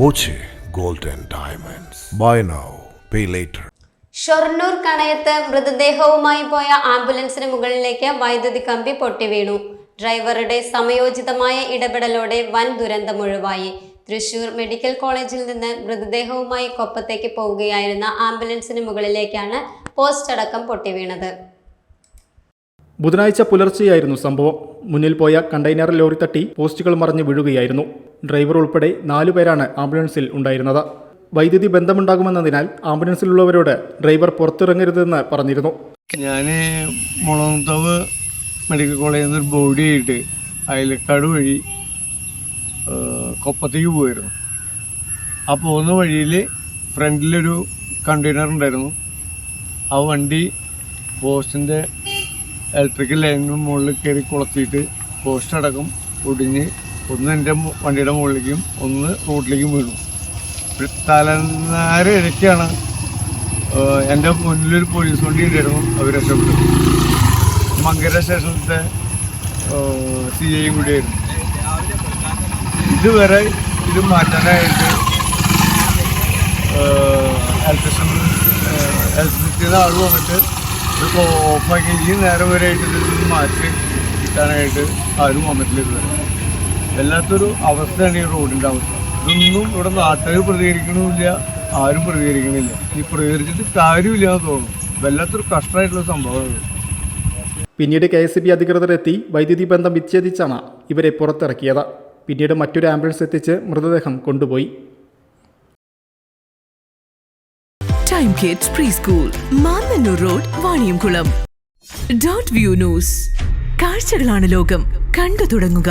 Boche gold diamonds. Buy now pay later. Shoranur കണയത്ത് മൃതദേഹവുമായി പോയ ആംബുലൻസിന് മുകളിലേക്ക് വൈദ്യുതി കമ്പി പൊട്ടി വീണു. ഡ്രൈവറുടെ സമയോചിതമായ ഇടപെടലോടെ വൻ ദുരന്തമൊഴിവായി തൃശൂർ മെഡിക്കൽ കോളേജിൽ നിന്ന് മൃതദേഹവുമായി കൊപ്പത്തേക്ക് പോവുകയായിരുന്ന ആംബുലൻസിന് മുകളിലേക്കാണ് പോസ്റ്റ് അടക്കം പൊട്ടി വീണത്. ബുധനാഴ്ച പുലർച്ചെയായിരുന്നു സംഭവം. മുന്നിൽ പോയ കണ്ടെയ്നർ ലോറി തട്ടി പോസ്റ്റുകൾ മറിഞ്ഞ് വീഴുകയായിരുന്നു. ഡ്രൈവർ ഉൾപ്പെടെ നാലുപേരാണ് ആംബുലൻസിൽ ഉണ്ടായിരുന്നത്. വൈദ്യുതി ബന്ധമുണ്ടാകുമെന്നതിനാൽ ആംബുലൻസിലുള്ളവരോട് ഡ്രൈവർ പുറത്തിറങ്ങരുതെന്ന് പറഞ്ഞിരുന്നു. ഞാൻ മുളന്തവ് മെഡിക്കൽ കോളേജിൽ നിന്ന് ഒരു ബോഡി ആയിട്ട് അയലക്കാട് വഴി കൊപ്പത്തേക്ക് പോയിരുന്നു. ആ പോകുന്ന വഴിയിൽ ഫ്രണ്ടിലൊരു കണ്ടെയ്നർ ഉണ്ടായിരുന്നു. ആ വണ്ടി പോസ്റ്റിന്റെ ഇലക്ട്രിക്കൽ ലൈനിന് മുകളിൽ കയറി കുളത്തിയിട്ട് പോസ്റ്റ് അടക്കം ഒടിഞ്ഞ് ഒന്ന് എന്റെ വണ്ടിയുടെ മുകളിലേക്കും ഒന്ന് റോഡിലേക്കും വീണു തലനാര് ഇടയ്ക്കാണ് എന്റെ മുന്നിലൊരു പോലീസ് വണ്ടി ഉണ്ടായിരുന്നു അവർ രക്ഷപ്പെട്ടു. മങ്കര സ്റ്റേഷനത്തെ സി ഐയും കൂടിയായിരുന്നു ഇതുവരെ ഇത് മാറ്റാനായിട്ട് ഇലക്ട്രീഷൻ ഇലക്ട്രിസിറ്റിയുടെ ആൾ വന്നിട്ട് ഇത് ഓഫാക്കി. ഈ നേരം വരെ ആയിട്ട് ഇത് മാറ്റി കിട്ടാനായിട്ട് ആരും വന്നിട്ടില്ല ഇതുവരെ. വല്ലാത്തൊരു അവസ്ഥയാണ് ഈ റോഡിന്റെ അവസ്ഥ. ഇതൊന്നും ഇവിടെ നാട്ടുകാർ പ്രതികരിക്കണമില്ല ആരും പ്രതികരിക്കണില്ല. ഈ പ്രതികരിച്ചിട്ട് കാര്യമില്ല എന്ന് തോന്നുന്നു. വല്ലാത്തൊരു കഷ്ടമായിട്ടുള്ള സംഭവമാണ് പിന്നീട് കെ എസ് ബി അധികൃതർ എത്തി വൈദ്യുതി ബന്ധം വിച്ഛേദിച്ചാണ് ഇവരെ പുറത്തിറക്കിയത്. പിന്നീട് മറ്റൊരു ആംബുലൻസ് എത്തിച്ച് മൃതദേഹം കൊണ്ടുപോയി. Time kids pre school Mannanur road Vaniyamkulam dot view news കാഴ്ചകളാണ് ലോകം. കണ്ടു തുടങ്ങുക.